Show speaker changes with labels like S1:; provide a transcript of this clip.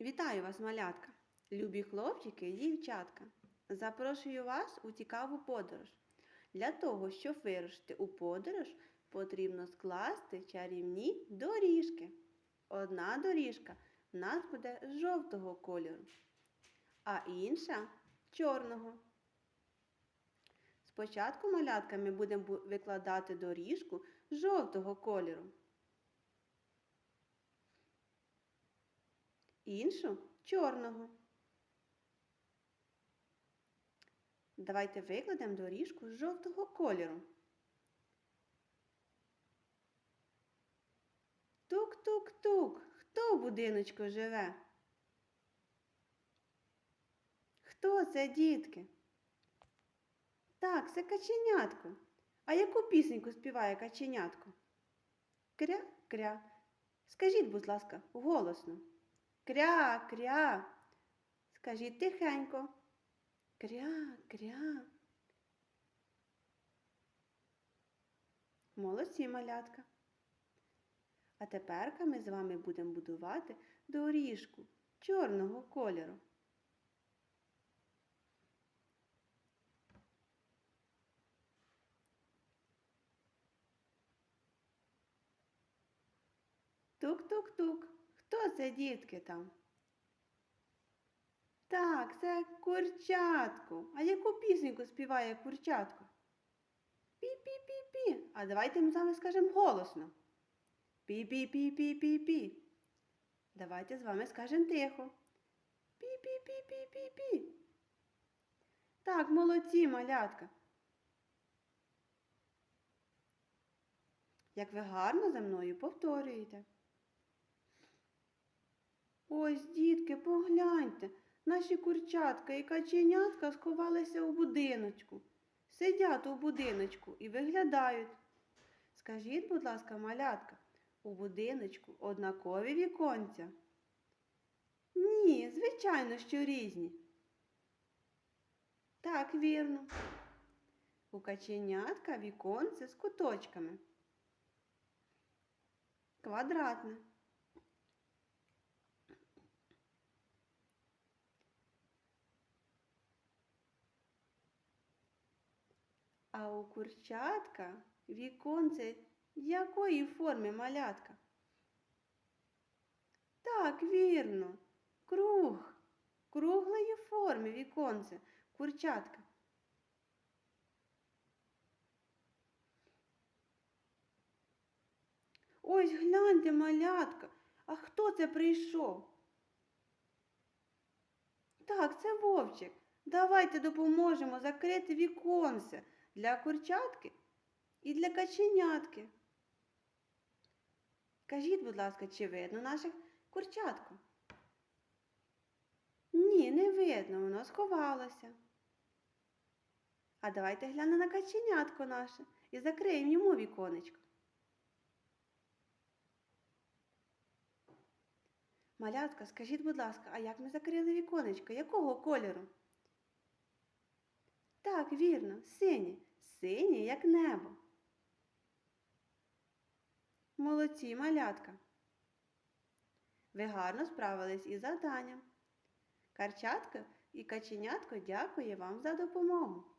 S1: Вітаю вас, малятка, любі хлопчики і дівчатка. Запрошую вас у цікаву подорож. Для того, щоб вирушити у подорож, потрібно скласти чарівні доріжки. Одна доріжка в нас буде жовтого кольору, а інша чорного. Спочатку малятка ми будемо викладати доріжку жовтого кольору. Іншу чорного. Давайте викладемо доріжку жовтого кольору. Тук-тук-тук. Хто в будиночку живе? Хто це, дітки? Так, це каченятко. А яку пісеньку співає каченятко? Кря-кря. Скажіть, будь ласка, голосно. Кря, кря. Скажіть тихенько. Кря, кря. Молодці, малятка. А тепер ми з вами будемо будувати доріжку чорного кольору. Тук-тук-тук. Хто це, дітки там? Так, це курчатко. А яку пісеньку співає курчатко? Пі-пі-пі-пі. А давайте ми з вами скажемо голосно. Пі-пі-пі-пі-пі-пі. Давайте з вами скажемо тихо. Пі-пі-пі-пі-пі-пі. Так, молодці, малятка. Як ви гарно за мною повторюєте. Ось, дітки, погляньте, наші курчатка і каченятка сховалися у будиночку. Сидять у будиночку і виглядають. Скажіть, будь ласка, малятка, у будиночку однакові віконця? Ні, звичайно, що різні. Так, вірно. У каченятка віконце з куточками. Квадратне. А у курчатка віконце якої форми малятка? Так, вірно, круг, круглої форми віконце, курчатка. Ось гляньте, малятка, а хто це прийшов? Так, це вовчик. Давайте допоможемо закрити віконце для курчатки і для каченятки. Кажіть, будь ласка, чи видно наших курчатку? Ні, не видно, воно сховалося. А давайте глянемо на каченятко наше і закриємо йому віконечко. Малятка, скажіть, будь ласка, а як ми закрили віконечко? Якого кольору? Так, вірно, синє, синє, як небо. Молодці, малятка. Ви гарно справились із завданням. Карчатка і каченятко дякує вам за допомогу.